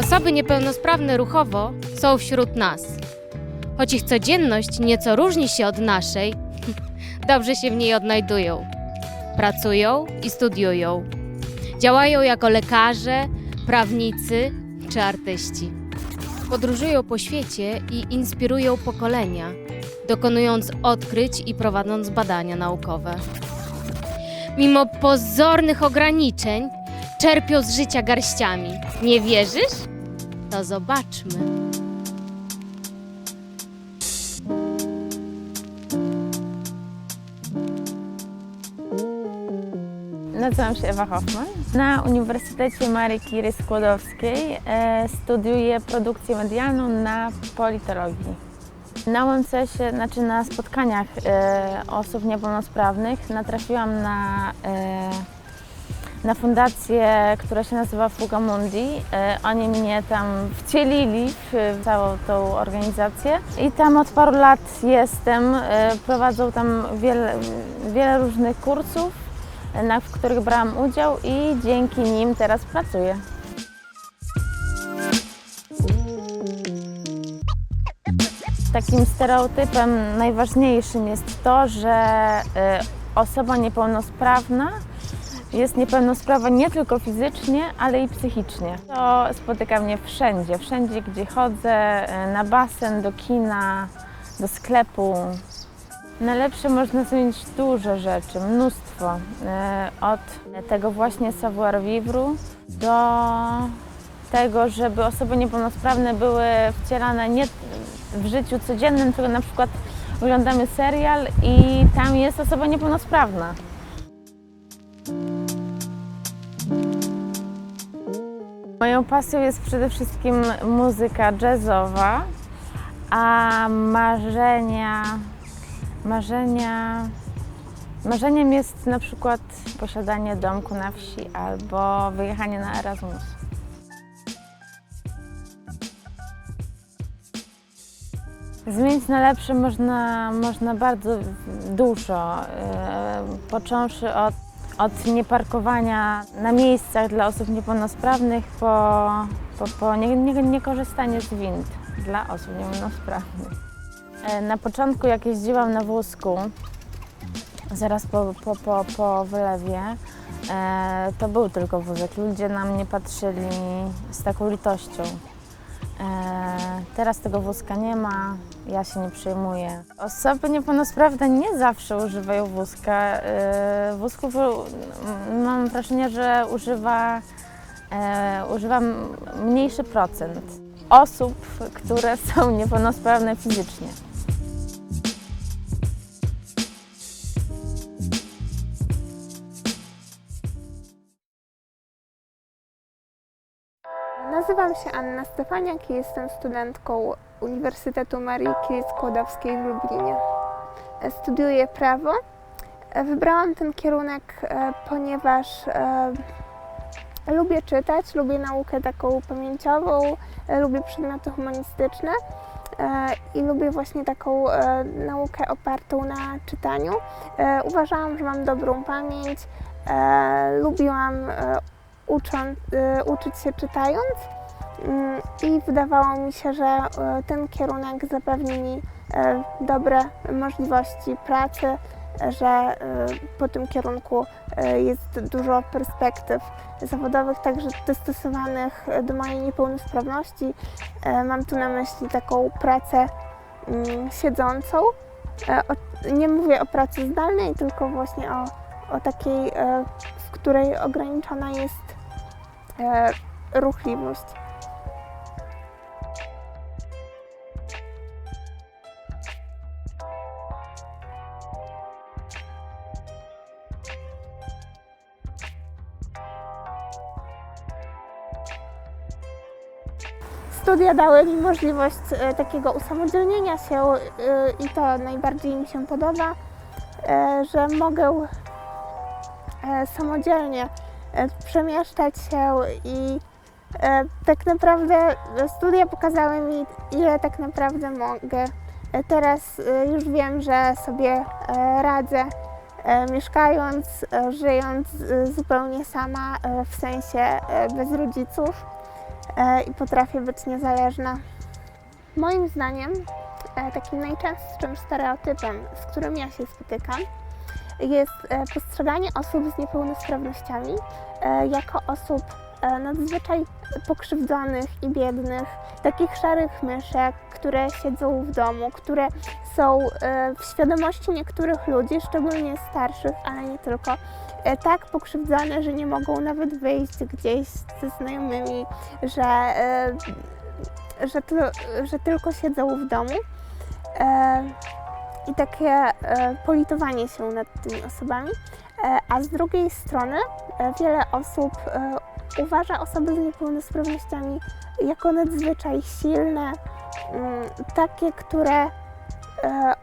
Osoby niepełnosprawne ruchowo są wśród nas. Choć ich codzienność nieco różni się od naszej, dobrze się w niej odnajdują. Pracują i studiują. Działają jako lekarze, prawnicy czy artyści. Podróżują po świecie i inspirują pokolenia, dokonując odkryć i prowadząc badania naukowe. Mimo pozornych ograniczeń, czerpią z życia garściami. Nie wierzysz? To zobaczmy. Nazywam się Ewa Hoffman. Na Uniwersytecie Marii Curie Skłodowskiej e, studiuję produkcję medialną na politologii. Na UMCS-ie, znaczy na spotkaniach e, osób niepełnosprawnych natrafiłam na, e, na fundację, która się nazywa Fuga Mundi. E, oni mnie tam wcielili w całą tą organizację i tam od paru lat jestem. E, prowadzą tam wiele, wiele różnych kursów na, w których brałam udział i dzięki nim teraz pracuję. Takim stereotypem najważniejszym jest to, że y, osoba niepełnosprawna jest niepełnosprawna nie tylko fizycznie, ale i psychicznie. To spotyka mnie wszędzie, wszędzie gdzie chodzę, y, na basen, do kina, do sklepu, Najlepsze można zmienić dużo rzeczy, mnóstwo. E, Od tego właśnie savoir vivre do tego, żeby osoby niepełnosprawne były wcielane nie w życiu codziennym, tylko na przykład oglądamy serial i tam jest osoba niepełnosprawna. Moją pasją jest przede wszystkim muzyka jazzowa, a marzenia Marzenia. Marzeniem jest na przykład posiadanie domku na wsi albo wyjechanie na Erasmus. Zmienić na lepsze można, można bardzo dużo, e, począwszy od, od nieparkowania na miejscach dla osób niepełnosprawnych po, po, po nie, nie, niekorzystanie z wind dla osób niepełnosprawnych. E, Na początku, jak jeździłam na wózku, zaraz po, po, po, po wylewie, e, to był tylko wózek. Ludzie na mnie patrzyli z taką litością. E, teraz tego wózka nie ma, ja się nie przejmuję. Osoby niepełnosprawne nie zawsze używają wózka. E, wózków mam wrażenie, że używa, e, używa mniejszy procent osób, które są niepełnosprawne fizycznie. Nazywam się Anna Stefaniak i jestem studentką Uniwersytetu Marii Curie Skłodowskiej w Lublinie. Studiuję prawo. Wybrałam ten kierunek, e, ponieważ e, lubię czytać, lubię naukę taką pamięciową, e, lubię przedmioty humanistyczne i lubię właśnie taką naukę opartą na czytaniu. Uważałam, że mam dobrą pamięć, lubiłam ucząc, uczyć się czytając i wydawało mi się, że e, ten kierunek zapewni mi e, dobre możliwości pracy, że e, po tym kierunku jest dużo perspektyw zawodowych, także dostosowanych do mojej niepełnosprawności. Mam tu na myśli taką pracę mm, siedzącą. Nie mówię o pracy zdalnej, tylko właśnie o, o takiej, w której ograniczona jest ruchliwość. Studia dały mi możliwość e, takiego usamodzielnienia się e, i to najbardziej mi się podoba, e, że mogę samodzielnie przemieszczać się i tak naprawdę studia pokazały mi, ile tak naprawdę mogę. Teraz już wiem, że sobie radzę, mieszkając, żyjąc zupełnie sama, w sensie bez rodziców. E, i potrafię być niezależna. Moim zdaniem e, takim najczęstszym stereotypem, z którym ja się spotykam, jest e, postrzeganie osób z niepełnosprawnościami jako osób nadzwyczaj pokrzywdzonych i biednych, takich szarych myszek, które siedzą w domu, które są e, w świadomości niektórych ludzi, szczególnie starszych, ale nie tylko, e, tak pokrzywdzone, że nie mogą nawet wyjść gdzieś ze znajomymi, że, e, że, że tylko siedzą w domu. E, I takie e, politowanie się nad tymi osobami. E, A z drugiej strony e, wiele osób e, uważa osoby z niepełnosprawnościami jako nadzwyczaj silne, mm, takie, które e,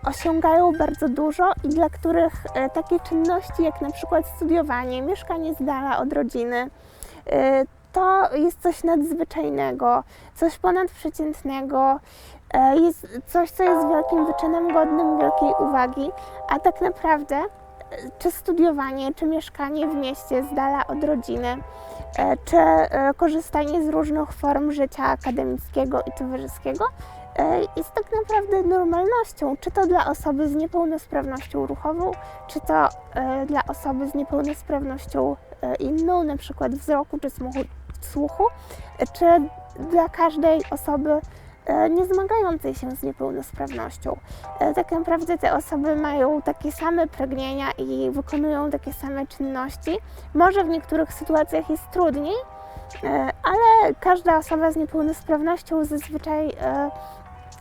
osiągają bardzo dużo i dla których e, takie czynności jak na przykład studiowanie, mieszkanie z dala od rodziny, e, to jest coś nadzwyczajnego, coś ponadprzeciętnego, jest coś, co jest wielkim wyczynem godnym wielkiej uwagi, a tak naprawdę czy studiowanie, czy mieszkanie w mieście z dala od rodziny, czy e, korzystanie z różnych form życia akademickiego i towarzyskiego e, jest tak naprawdę normalnością, czy to dla osoby z niepełnosprawnością ruchową, czy to e, dla osoby z niepełnosprawnością e, inną, przykład wzroku czy słuchu, e, czy dla każdej osoby e, nie zmagającej się z niepełnosprawnością. E, Tak naprawdę te osoby mają takie same pragnienia i wykonują takie same czynności. Może w niektórych sytuacjach jest trudniej, e, ale każda osoba z niepełnosprawnością zazwyczaj e,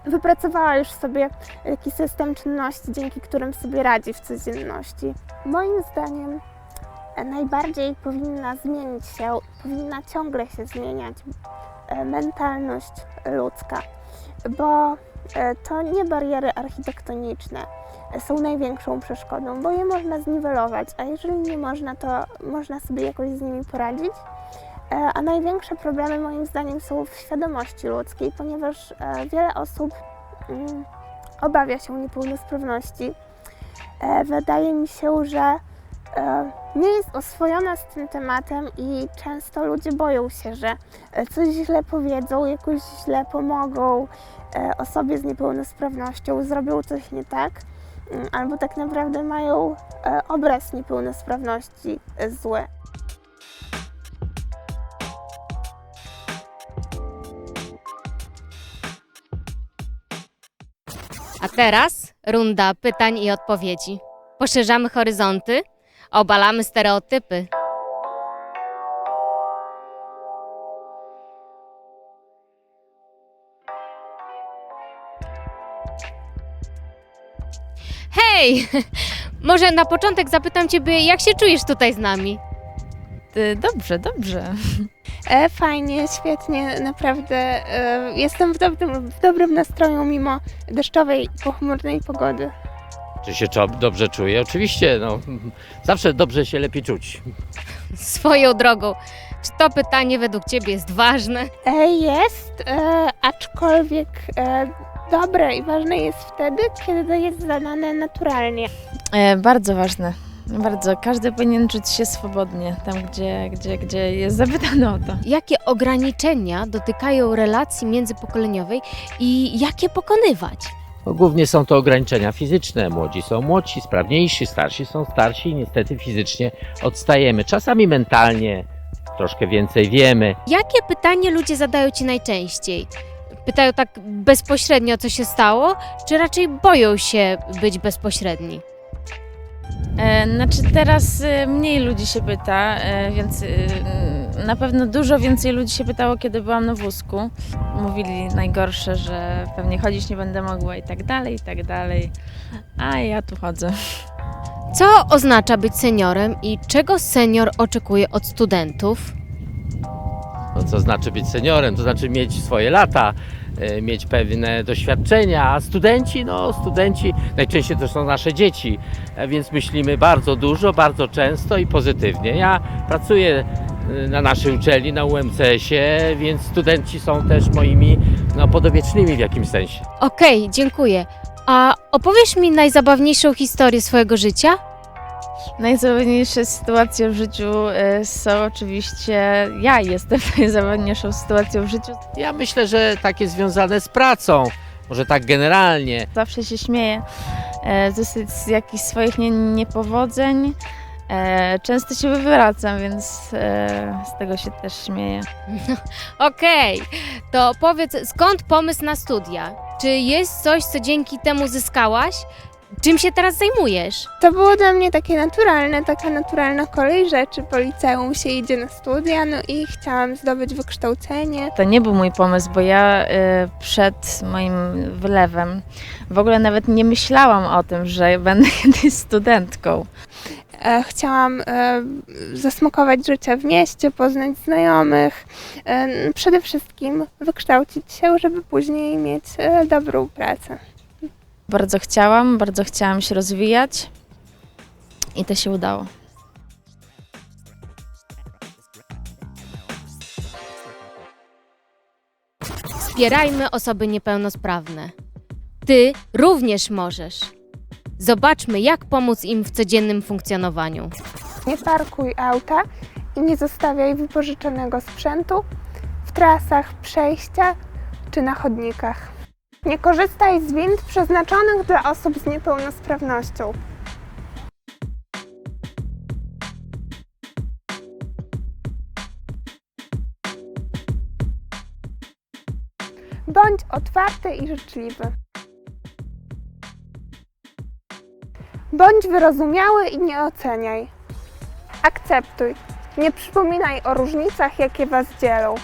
wypracowała już sobie jakiś system czynności, dzięki którym sobie radzi w codzienności. Moim zdaniem e, najbardziej powinna zmienić się, powinna ciągle się zmieniać e, mentalność ludzka, bo e, to nie bariery architektoniczne e, są największą przeszkodą, bo je można zniwelować, a jeżeli nie można, to można sobie jakoś z nimi poradzić. E, A największe problemy moim zdaniem są w świadomości ludzkiej, ponieważ wiele osób mm, obawia się niepełnosprawności. Wydaje mi się, że nie jest oswojona z tym tematem i często ludzie boją się, że e, coś źle powiedzą, jakoś źle pomogą e, osobie z niepełnosprawnością, zrobią coś nie tak, mm, albo tak naprawdę mają e, obraz niepełnosprawności e, zły. A teraz runda pytań i odpowiedzi. Poszerzamy horyzonty, obalamy stereotypy. Hej! Może na początek zapytam Ciebie, jak się czujesz tutaj z nami? Y, Dobrze, dobrze. E, fajnie, świetnie, naprawdę e, jestem w dobrym, w dobrym nastroju mimo deszczowej, pochmurnej pogody. Czy się dobrze czuję? Oczywiście, no, zawsze dobrze się lepiej czuć. Swoją drogą. Czy to pytanie według Ciebie jest ważne? E, jest, e, aczkolwiek e, dobre i ważne jest wtedy, kiedy to jest zadane naturalnie. E, bardzo ważne. Bardzo. Każdy powinien czuć się swobodnie tam, gdzie, gdzie, gdzie jest zapytany o to. Jakie ograniczenia dotykają relacji międzypokoleniowej i jak je pokonywać? Głównie są to ograniczenia fizyczne. Młodzi są młodsi, sprawniejsi, starsi są starsi i niestety fizycznie odstajemy. Czasami mentalnie troszkę więcej wiemy. Jakie pytanie ludzie zadają ci najczęściej? Pytają tak bezpośrednio, co się stało, czy raczej boją się być bezpośredni? E, Znaczy teraz e, mniej ludzi się pyta, e, więc e, na pewno dużo więcej ludzi się pytało, kiedy byłam na wózku. Mówili najgorsze, że pewnie chodzić nie będę mogła i tak dalej, i tak dalej. A ja tu chodzę. Co oznacza być seniorem i czego senior oczekuje od studentów? No, co znaczy być seniorem? To znaczy mieć swoje lata, e, mieć pewne doświadczenia, a studenci, no studenci najczęściej to są nasze dzieci, e, więc myślimy bardzo dużo, bardzo często i pozytywnie. Ja pracuję na naszej uczelni, na UMCS-ie, więc studenci są też moimi no, podopiecznymi w jakimś sensie. Okej, dziękuję. A opowiesz mi najzabawniejszą historię swojego życia? Najzabawniejsze sytuacje w życiu e, są oczywiście, ja jestem najzabawniejszą sytuacją w życiu. Ja myślę, że takie związane z pracą, może tak generalnie. Zawsze się śmieję e, z, z jakichś swoich nie, niepowodzeń. E, Często się wywracam, więc e, z tego się też śmieję. Okej, to powiedz, skąd pomysł na studia? Czy jest coś, co dzięki temu zyskałaś? Czym się teraz zajmujesz? To było dla mnie takie naturalne, taka naturalna kolej rzeczy. Po liceum się idzie na studia, no i chciałam zdobyć wykształcenie. To nie był mój pomysł, bo ja e, przed moim wylewem w ogóle nawet nie myślałam o tym, że będę kiedyś studentką. E, Chciałam e, zasmakować życie w mieście, poznać znajomych, e, przede wszystkim wykształcić się, żeby później mieć dobrą pracę. Bardzo chciałam, bardzo chciałam się rozwijać i to się udało. Wspierajmy osoby niepełnosprawne. Ty również możesz. Zobaczmy, jak pomóc im w codziennym funkcjonowaniu. Nie parkuj auta i nie zostawiaj wypożyczonego sprzętu w trasach przejścia czy na chodnikach. Nie korzystaj z wind przeznaczonych dla osób z niepełnosprawnością. Bądź otwarty i życzliwy. Bądź wyrozumiały i nie oceniaj. Akceptuj. Nie przypominaj o różnicach, jakie Was dzielą.